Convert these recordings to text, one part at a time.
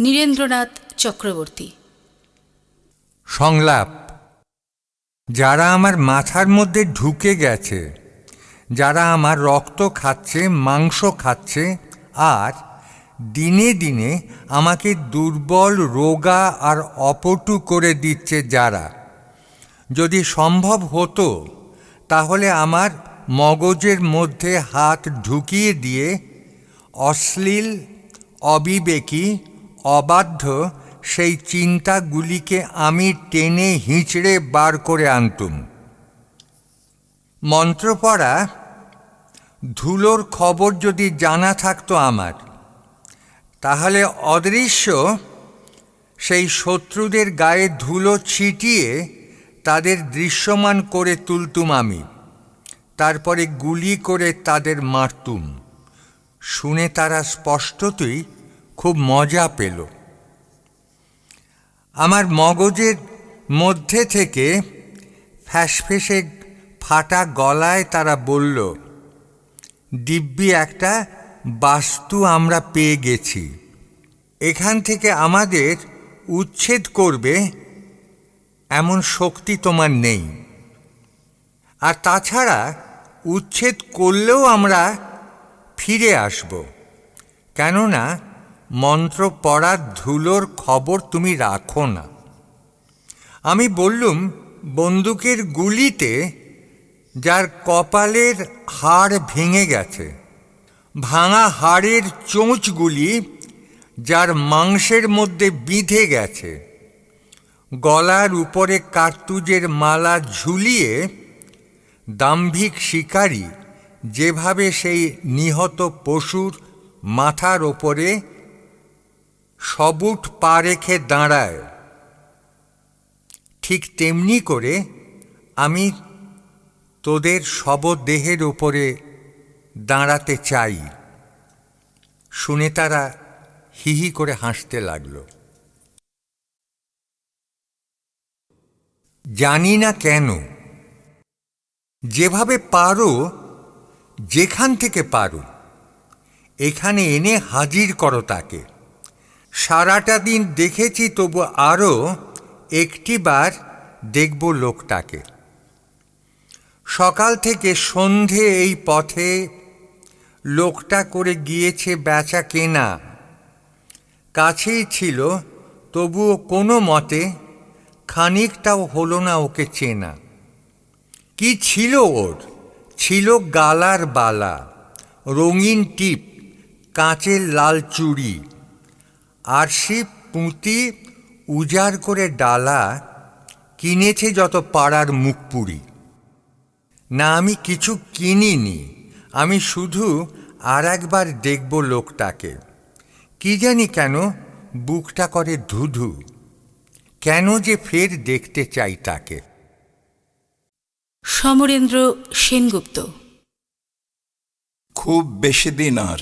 নীরেন্দ্রনাথ চক্রবর্তী। সংলাপ। যারা আমার মাথার মধ্যে ঢুকে গেছে, যারা আমার রক্ত খাচ্ছে, মাংস খাচ্ছে, আর দিনে দিনে আমাকে দুর্বল, রোগা আর অপটু করে দিচ্ছে যারা। যদি সম্ভব হতো, তাহলে আমার মগজের মধ্যে হাত ঢুকিয়ে দিয়ে অশ্লীল, অবিবেকী অবাধ্য সেই চিন্তাগুলিকে আমি টেনে হিঁচড়ে বার করে আনতুম। মন্ত্র পড়া ধুলোর খবর যদি জানা থাকতো আমার, তাহলে অদৃশ্য সেই শত্রুদের গায়ে ধুলো ছিটিয়ে তাদের দৃশ্যমান করে তুলতুম আমি, তারপরে গুলি করে তাদের মারতুম। শুনে তারা স্পষ্টতই খুব মজা পেল। আমার মগজের মধ্যে থেকে ফ্যাসফেসে ফাটা গলায় তারা বলল, দিব্যি একটা বাস্তু আমরা পেয়ে গেছি। এখান থেকে আমাদের উচ্ছেদ করবে এমন শক্তি তোমার নেই। আর তাছাড়া উচ্ছেদ করলেও আমরা ফিরে আসব। কেননা মন্ত্র পড়ার ধুলোর খবর তুমি রাখো না। আমি বললুম, বন্দুকের গুলিতে যার কপালের হাড় ভেঙে গেছে, ভাঙা হাড়ের চোঁচগুলি যার মাংসের মধ্যে বিঁধে গেছে, গলার উপরে কার্তুজের মালা ঝুলিয়ে দাম্ভিক শিকারী যেভাবে সেই নিহত পশুর মাথার ওপরে সবুট পা রেখে দাঁড়ায়। ঠিক তেমনি করে আমি তোদের শবদেহের ওপরে দাঁড়াতে চাই। শুনে তারা হিহি করে হাসতে লাগল। জানি না কেন, যেভাবে পারো, যেখান থেকে পারো, এখানে এনে হাজির করো তাকে। সারাটা দিন দেখেছি তবু আরও একটিবার দেখব লোকটাকে। সকাল থেকে সন্ধে এই পথে লোকটা করে গিয়েছে বেচা কেনা। কাছেই ছিল, তবুও কোনো মতে খানিকটাও হলো না ওকে চেনা। কি ছিল ওর? ছিল গালার বালা, রঙিন টিপ, কাঁচের লাল চুড়ি। আর সে পুঁতি উজাড় করে ডালা কিনেছে যত পাড়ার মুখপুরি। না আমি কিছু কিনিনি আমি শুধু আর একবার দেখব লোকটাকে। কি জানি কেন বুকটা করে ধুধু কেন যে ফের দেখতে চাই তাকে। সমরেন্দ্র সেনগুপ্ত। খুব বেশি দিন আর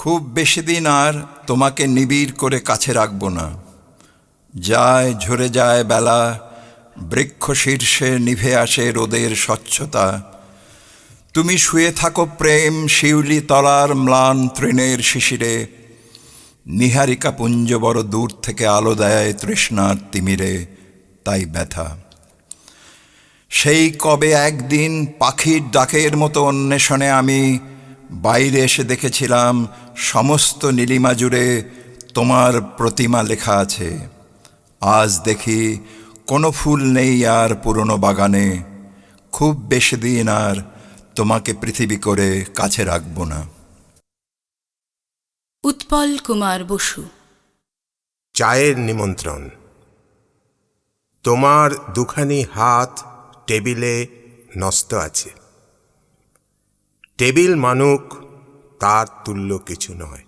খুব বেশি দিন আর তোমাকে নিবিড় করে কাছে রাখব না। যায় ঝরে যায় বেলা, বৃক্ষ শীর্ষে নিভে আসে রোদের স্বচ্ছতা। তুমি শুয়ে থাকো প্রেম শিউলি তলার ম্লান তৃণের শিশিরে। নিহারিকা পুঞ্জ বড় দূর থেকে আলো দেয় তৃষ্ণার তিমিরে, তাই ব্যথা। সেই কবে একদিন পাখির ডাকের মতো অন্বেষণে আমি বাইরে এসে দেখেছিলাম সমস্ত নীলিমা জুড়ে তোমার প্রতিমা লেখা আছে। আজ দেখি কোনো ফুল নেই আর পুরনো বাগানে। খুব বেশি দিন আর তোমাকে পৃথিবী করে কাছে রাখব না। উৎপল কুমার বসু। চায়ের নিমন্ত্রণ। তোমার দুখানি হাত টেবিলে নষ্ট আছে। টেবিল মানুক, তার তুল্য কিছু নয়।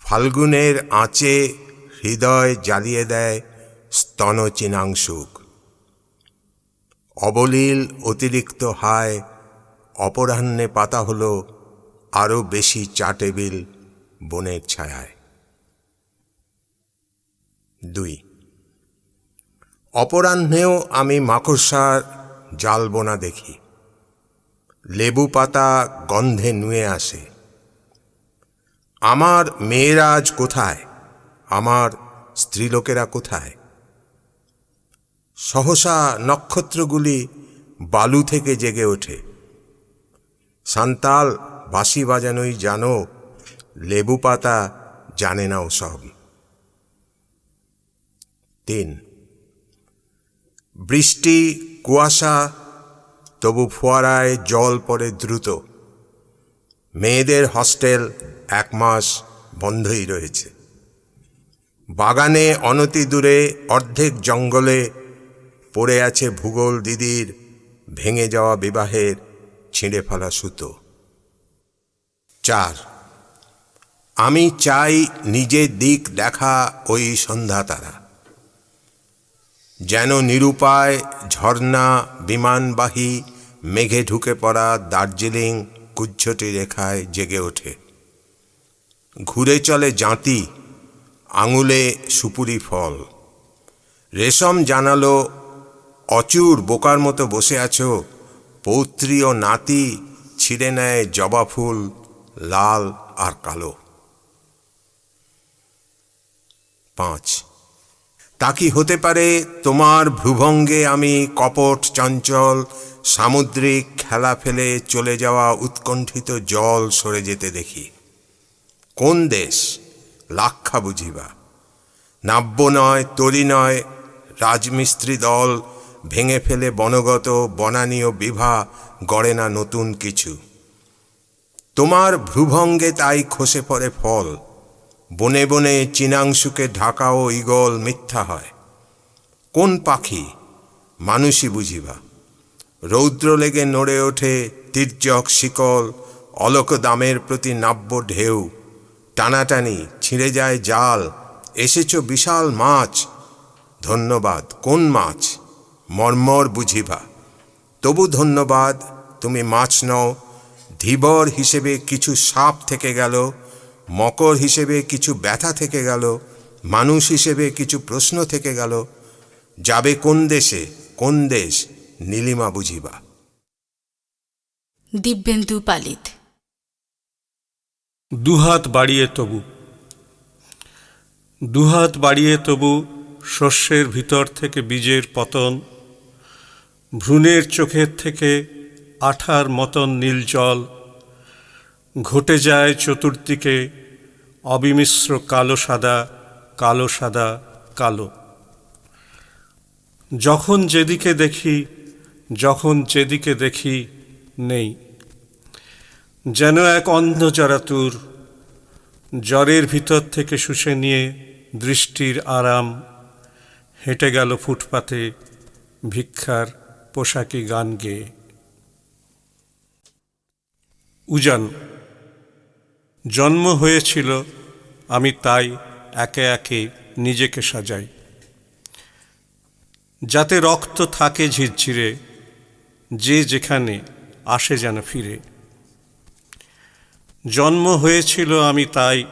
ফাল্গুনের আঁচে হৃদয় জ্বালিয়ে দেয় স্তন চিনাংশুক। অবলীল অতিরিক্ত হায়, অপরাহ্নে পাতা হলো আরও বেশি চা টেবিল বনের ছায়ায়। দুই। অপরাহ্নেও আমি মাকড়সার জাল বোনা দেখি। লেবু পাতা গন্ধে নুয়ে আসে। আমার মেয়েরা কোথায়? আমার স্ত্রীলোকেরা কোথায়? সহসা নক্ষত্রগুলি বালু থেকে জেগে ওঠে। সান্তাল বাঁশি বাজানোই জানো, লেবু পাতা জানে না ওসব তিন, বৃষ্টি, কুয়াশা তবু ফোয়ারায় জল পড়ে দ্রুত। মেয়েদের হস্টেল এক মাস বন্ধই রয়েছে। বাগানে অনতি দূরে অর্ধেক জঙ্গলে পড়ে আছে ভূগোল দিদির ভেঙে যাওয়া বিবাহের ছিঁড়ে ফেলা সুতো। চার, আমি চাই নিজের দিক দেখা ওই সন্ধ্যা তারা। যেন নিরুপায় ঝর্ণা বিমানবাহী মেঘে ঢুকে পড়া দার্জিলিং কুজ্ঝটি রেখায় জেগে ওঠে। ঘুরে চলে জাঁতি, আঙুলে সুপুরি ফল। রেশম জানালো, অচুর বোকার মতো বসে আছো। পৌত্রী ও নাতি ছিঁড়ে নেয় জবা ফুল, লাল আর কালো। পাঁচ। তা কি হতে পারে? তোমার ভ্রুভঙ্গে আমি কপট চঞ্চল সামুদ্রিক খেলা ফেলে চলে যাওয়া উৎকণ্ঠিত জল সরে যেতে দেখি। কোন দেশ? লাক্ষা বুঝিবা। নাব্য নয়, তরি নয়, রাজমিস্ত্রি দল, ভেঙে ফেলে বনগত বনানীয় বিভা, গড়ে না নতুন কিছু। তোমার ভ্রুভঙ্গে তাই খসে পড়ে ফল। বনে বনে চীনাংশুকে ঢাকা ও ইগল মিথ্যা হয়। কোন পাখি? মানুষই বুঝিবা। রৌদ্র লেগে নড়ে ওঠে তির্যক শিকল, অলক দামের প্রতি নাব্য ঢেউ। টানাটানি ছিঁড়ে যায় জাল, এসেছ বিশাল মাছ। ধন্যবাদ, কোন মাছ? মর্মর বুঝিবা। তবু ধন্যবাদ, তুমি মাছ নও। ধীবর হিসেবে কিছু সাপ থেকে গেল, মকর হিসেবে কিছু ব্যথা থেকে গেল, মানুষ হিসেবে কিছু প্রশ্ন থেকে গেল। যাবে কোন দেশে, কোন দেশ? নীলিমা বুঝিবা। দিব্যেন্দু পালিত। দুহাত বাড়িয়ে তবু দুহাত বাড়িয়ে তবু শস্যের ভিতর থেকে বীজের পতন ভ্রূণের চোখের থেকে আঠার মতন নীল জল ঘটে যায় চতুর্দিকে অবিমিশ্র কালো সাদা কালো সাদা কালো। যখন যেদিকে দেখি যখন যেদিকে দেখি নেই। যেন এক অন্ধ জরাতুর জ্বরের ভিতর থেকে শুষে নিয়ে দৃষ্টির আরাম হেঁটে গেল ফুটপাতে ভিক্ষার পোশাকি গান গেয়ে। উজান, জন্ম হয়েছিল, আমি তাই একে একে নিজেকে সাজাই। যাতে রক্ত থাকে ঝিরঝিরে যে যেখানে আসে যেন ফিরে। জন্ম হয়েছিল আমি তাই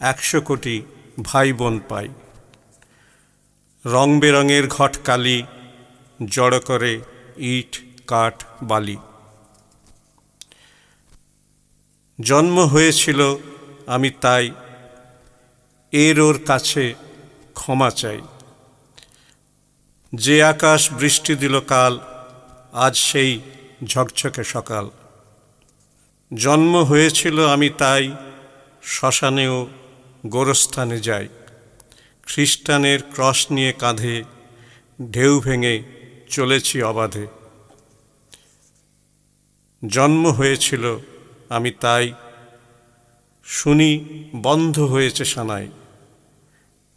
একশো কোটি ভাই বোন পাই। রং বেরঙের ঘটকালি জড়ো করে ইট, কাঠ, বালি। জন্ম হয়েছিল আমি তাই এর ওর কাছে ক্ষমা চাই। যে আকাশ বৃষ্টি দিল কাল আজ সেই ঝকঝকে সকাল। জন্ম হয়েছিল আমি তাই শ্মশানেও গোরস্থানে যাই। খ্রিস্টানের ক্রস নিয়ে কাঁধে, ঢেউ ভেঙে চলেছি অবাধে। জন্ম হয়েছিল আমি তাই। শুনি বন্ধ হয়েছে সানাই।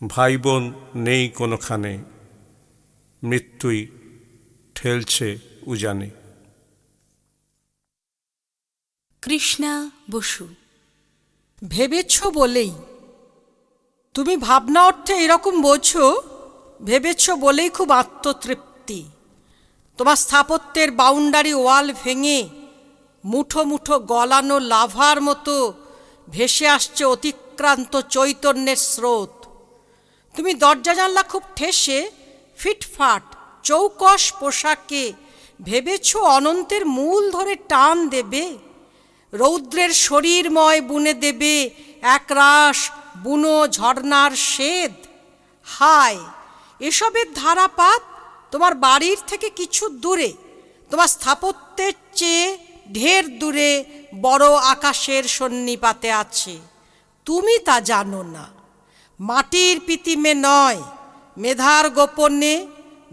ভাই বোন নেই কোনোখানে। মৃত্যুই ঠেলছে উজানে। কৃষ্ণা বসু, ভেবেছ বলেই। তুমি ভাবনা অর্থে এরকম বোঝো, ভেবেছ বলেই খুব আত্মতৃপ্তি। তোমার স্থাপত্যের বাউন্ডারি ওয়াল ভেঙে মুঠো মুঠো গলানো লাভার মতো ভেসে আসছে অতিক্রান্ত চৈতন্যের স্রোত। তুমি দরজা জানলা খুব ঠেসে, ফিটফাট, চৌকস পোশাকে ভেবেছ অনন্তের মূল ধরে টান দেবে? রৌদ্রের শরীরময় বুনে দেবে একরাশ বুনো ঝর্ণার সেদ হায়, এসবের ধারাপাত তোমার বাড়ির থেকে কিছু দূরে, তোমার স্থাপত্যের চেয়ে ঢের দূরে বড় আকাশের সন্নিপাতে আছে। তুমি তা জানো না। মাটির পিতিমে নয়, মেধার গোপনে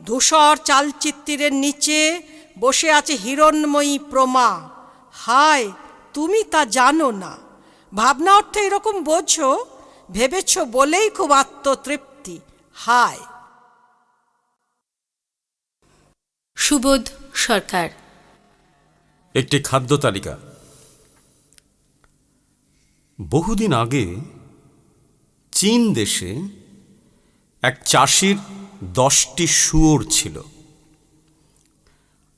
ধূসর চালচিত্রের নিচে বসে আছে হিরণময়ী প্রমা। হায় তুমি তা জানো না। ভাবনা অর্থে এরকম বোঝো ভেবেছ বলেই খুব আত্মতৃপ্তি। হায়। সুবোধ সরকার। একটি খাদ্য তালিকা। বহুদিন আগে চীন দেশে এক চাষির দশটি শুয়োর ছিল।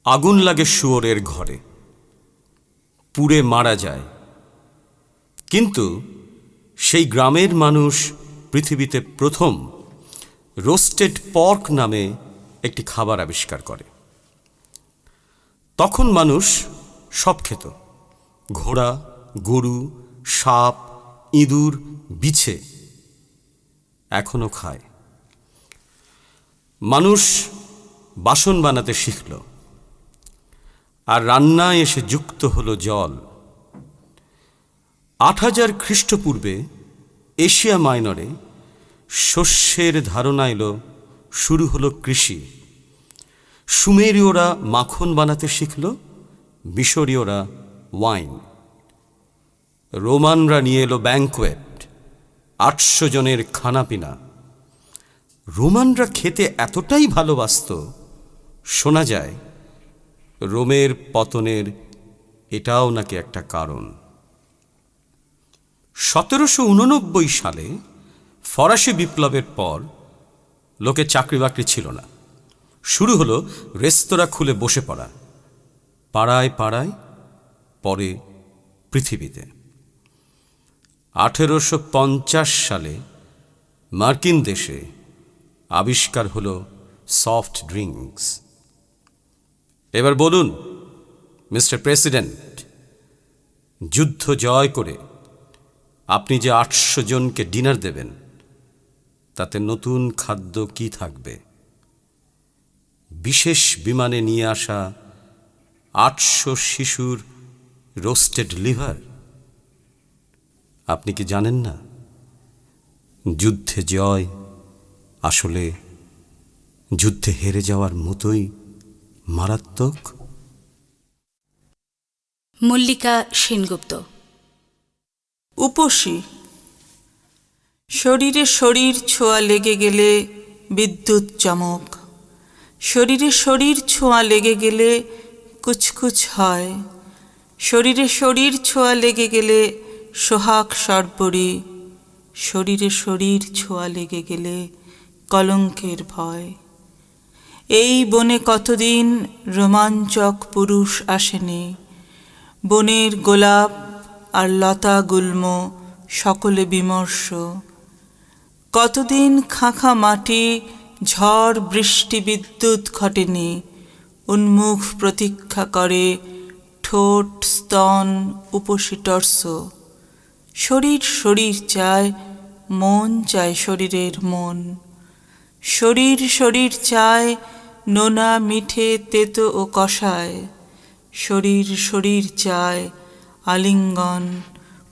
আগুন লাগে শুয়োরের ঘরে। পুড়ে মারা যায়। কিন্তু সেই গ্রামের মানুষ পৃথিবীতে প্রথম রোস্টেড পর্ক নামে একটি খাবার আবিষ্কার করে। তখন মানুষ সব খেত। ঘোড়া, গরু, সাপ, ইঁদুর, বিছে এখনও খায়। মানুষ বাসন বানাতে শিখল। আর রান্নায় এসে যুক্ত হল জল। আট হাজার খ্রিস্টপূর্বে এশিয়া মাইনরে শস্যের ধারণা এলো, শুরু হলো কৃষি। সুমেরীয়রা মাখন বানাতে শিখল, মিশরীয়রা ওয়াইন। রোমানরা নিয়ে এলো ব্যাঙ্কোয়েট আটশো জনের খানাপিনা। রোমানরা খেতে এতটাই ভালোবাসত, শোনা যায় রোমের পতনের এটাও নাকি একটা কারণ। সতেরোশো উননব্বই সালে ফরাসি বিপ্লবের পর লোকে চাকরি বাকরি ছিল না। শুরু হলো রেস্তোরাঁ খুলে বসে পড়া, পাড়ায় পাড়ায়, পরে পৃথিবীতে। আঠেরোশো পঞ্চাশ সালে মার্কিন দেশে আবিষ্কার হলো সফট ড্রিঙ্কস। এবার বলুন, মিস্টার প্রেসিডেন্ট, যুদ্ধ জয় করে আপনি যে আটশো জনকে ডিনার দেবেন, তাতে নতুন খাদ্য কি থাকবে? বিশেষ বিমানে নিয়ে আসা আটশো শিশুর রোস্টেড লিভার? আপনি কি জানেন না? যুদ্ধে জয় আসলে যুদ্ধে হেরে যাওয়ার মতোই মারাত্মক। মল্লিকা সেনগুপ্ত। উপসী। শরীরে শরীর ছোঁয়া লেগে গেলে বিদ্যুৎ চমক। শরীরে শরীর ছোঁয়া লেগে গেলে কুচকুচ হয়। শরীরে শরীর ছোঁয়া লেগে গেলে সোহাগ সর্বরী। শরীরে শরীর ছোঁয়া লেগে গেলে কলঙ্কের ভয়। এই বনে কতদিন রোমাঞ্চক পুরুষ আসেনি। বনের গোলাপ আর লতা গুল্ম সকলে বিমর্ষ। কতদিন খাঁখা মাটি, ঝড়, বৃষ্টি, বিদ্যুৎ ঘটেনি। উন্মুখ প্রতীক্ষা করে ঠোঁট, স্তন উপসিটর্স শরীর শরীর চায়, মন চায় শরীরের মন। শরীর শরীর চায় নোনা মিঠে তেতো ও কষায়, শরীর শরীর চায়, আলিঙ্গন,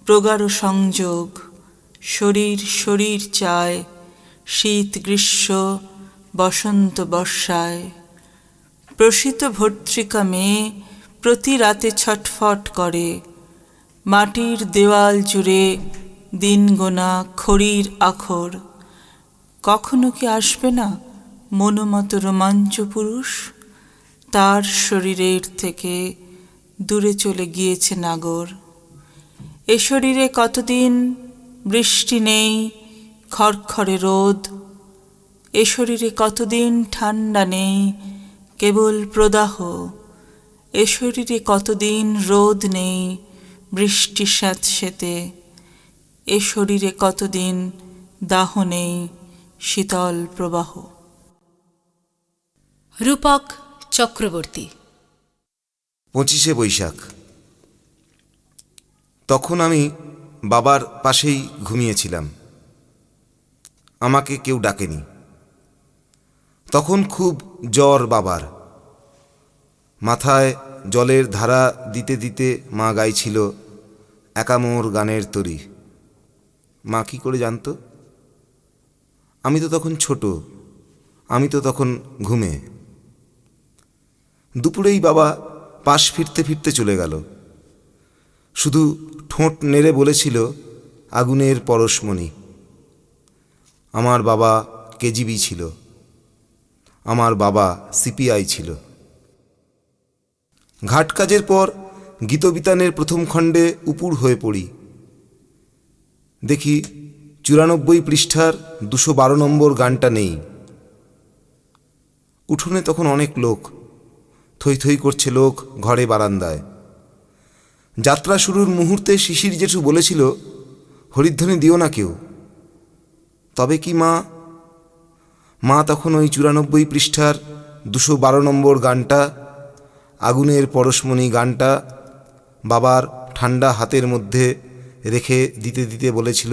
প্রগাঢ় সংযোগ, শরীর শরীর চায়, শীত গ্রীষ্ম, বসন্ত বর্ষায়। প্রসিত ভর্তৃকা মেয়ে প্রতি রাতে ছটফট করে, মাটির দেওয়াল জুড়ে দিন গোনা খড়ির আখর। কখনো কি আসবে না? মনোমত রোমাঞ্চ পুরুষ, তার শরীরের থেকে দূরে চলে গিয়েছে নাগর। এ শরীরে কতদিন বৃষ্টি নেই, খড়খড়ে রোদ। এ শরীরে কতদিন ঠান্ডা নেই, কেবল প্রদাহ। এ শরীরে কতদিন রোদ নেই, বৃষ্টি স্যাঁতসেতে। এ শরীরে কতদিন দাহ নেই, শীতল প্রবাহ। রূপক চক্রবর্তী। পঁচিশে বৈশাখ। তখন আমি বাবার পাশেই ঘুমিয়েছিলাম। আমাকে কেউ ডাকেনি। তখন খুব জ্বর বাবার। মাথায় জলের ধারা দিতে দিতে মা গাইছিল একামোর গানের তরি। মা কি করে জানতো? আমি তো তখন ছোট। আমি তো তখন ঘুমে। দুপুরেই বাবা পাশ ফিরতে ফিরতে চলে গেল। শুধু ঠোঁট নেড়ে বলেছিল, আগুনের পরশমণি। আমার বাবা কেজিবি ছিল। আমার বাবা সিপিআই ছিল। ঘাট কাজের পর গীতবিতানের প্রথম খণ্ডে উপুর হয়ে পড়ি। দেখি চুরানব্বই পৃষ্ঠার দুশো বারো নম্বর গানটা নেই। উঠোনে তখন অনেক লোক। থই থই করছে লোক ঘরে বারান্দায়। যাত্রা শুরুর মুহূর্তে শিশির জেঠু বলেছিল, হরিধ্বনি দিও না কেউ। তবে কি মা? মা তখন ওই চুরানব্বই পৃষ্ঠার দুশো বারো নম্বর গানটা, আগুনের পরশমণি গানটা বাবার ঠান্ডা হাতের মধ্যে রেখে দিতে দিতে বলেছিল,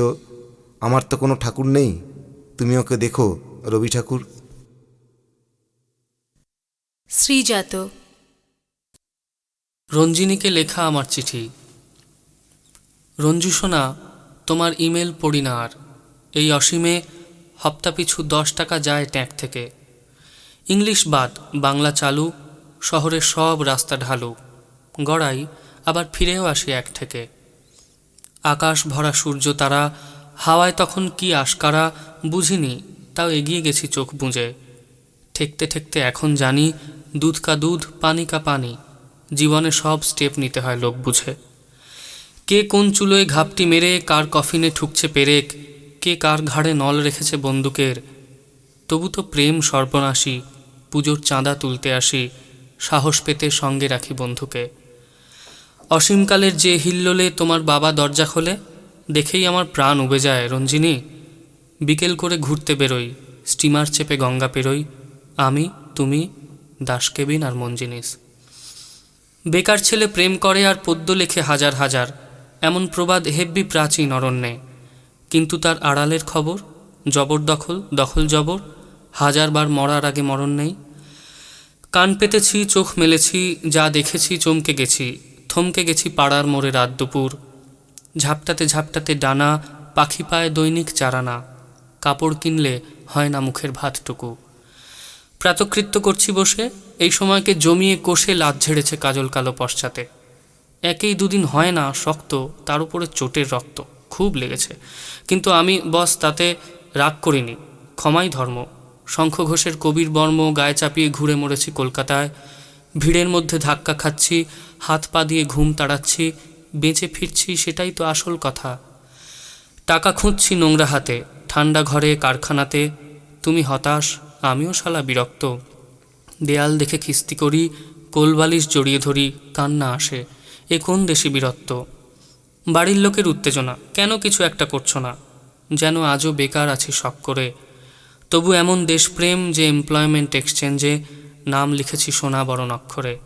আমার তো কোনো ঠাকুর নেই, তুমি ওকে দেখো রবি ঠাকুর। শ্রীজাত। রঞ্জিনীকে লেখা আমার চিঠি। রঞ্জু সোনা, তোমার ইমেল পড়ি না আর। এই অসীমে হপ্তাপিছু দশ টাকা যায় ট্যাঙ্ক থেকে। ইংলিশ বাদ, বাংলা চালু, শহরের সব রাস্তা ঢালু। গড়াই, আবার ফিরেও আসি এক থেকে। আকাশ ভরা সূর্য তারা, হাওয়ায় তখন কি আশকারা বুঝিনি, তাও এগিয়ে গেছি চোখ বুঁজে। ঠেকতে ঠেকতে এখন জানি দুধ কা দুধ, পানি কা পানি। জীবনে সব স্টেপ নিতে হয় লোক বুঝে। কে কোন চুলোয় ঘাপটি মেরে, কার কফিনে ঠুকছে পেরেক, কে কার ঘাড়ে নল রেখেছে বন্দুকের। তবু তো প্রেম সর্বনাশী, পুজোর চাঁদা তুলতে আসি, সাহস পেতে সঙ্গে রাখি বন্ধুকে। অসীমকালের যে হিল্লোলে তোমার বাবা দরজা খোলে, দেখেই আমার প্রাণ উবে যায় রঞ্জিনী। বিকেল করে ঘুরতে বেরোই, স্টিমার চেপে গঙ্গা পেরোই আমি, তুমি, দাসকেবিন আর মন জিনিস বেকার ছেলে প্রেম করে আর পদ্য লেখে হাজার হাজার, এমন প্রবাদ হেব্বি প্রাচীন অরণ্যে। কিন্তু তার আড়ালের খবর জবরদখল দখল জবর হাজারবার মরার আগে মরণ নেই। কান পেতেছি, চোখ মেলেছি, যা দেখেছি, চমকে গেছি, থমকে গেছি পাড়ার মোড়ে রাত দুপুর। ঝাপটাতে ঝাপটাতে ডানা, পাখি পায় দৈনিক চারানা, কাপড় কিনলে হয় না মুখের ভাতটুকু। প্রাতকৃত্য করছি বসে, এই সময়কে জমিয়ে কষে লাদ ঝেড়েছে কাজল কালো পশ্চাতে। একেই দুদিন হয় না শক্ত, তার উপরে চোটের রক্ত, খুব লেগেছে। কিন্তু আমি, বস, তাতে রাগ করিনি, ক্ষমাই ধর্ম। শঙ্খ ঘোষের কবির বর্ম গায়ে চাপিয়ে ঘুরে মরেছি কলকাতায়। ভিড়ের মধ্যে ধাক্কা খাচ্ছি, হাত পা দিয়ে ঘুম তাড়াচ্ছি, বেঁচে ফিরছি সেটাই তো আসল কথা। টাকা খুঁজছি নোংরা হাতে, ঠান্ডা ঘরে, কারখানাতে। তুমি হতাশ আমিও শালা বিরক্ত। দেয়াল দেখে খিস্তি করি কোলবালিশ জড়িয়ে ধরি, কান্না আসে। এ কোন দেশে বীরত্ব? বাড়ির লোকের উত্তেজনা, কেন কিছু একটা করছ না? যেন আজও বেকার আছি শখ করে। তবু এমন দেশপ্রেম যে এমপ্লয়মেন্ট এক্সচেঞ্জে নাম লিখেছি সোনা বরণ অক্ষরে।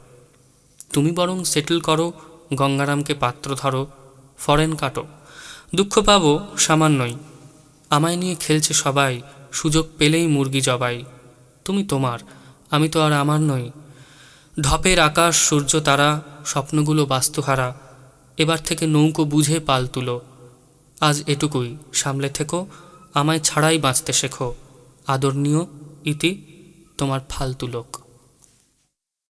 তুমি বরং সেটেল করো, গঙ্গারামকে পাত্র ধরো ফরেন কাটো। দুঃখ পাবো সামান্যই। আমায় নিয়ে খেলছে সবাই সুযোগ পেলেই মুরগি জবাই। তুমি তোমার, আমি তো আর আমার নই। ঢপের আকাশ, সূর্য, তারা, স্বপ্নগুলো বাস্তুহারা। এবার থেকে নৌকো বুঝে পাল তুলো। আজ এটুকুই, সামলে থেকো, আমায় ছাড়াই বাঁচতে শেখো। আদরণীয় ইতি, তোমার ফালতু লোক।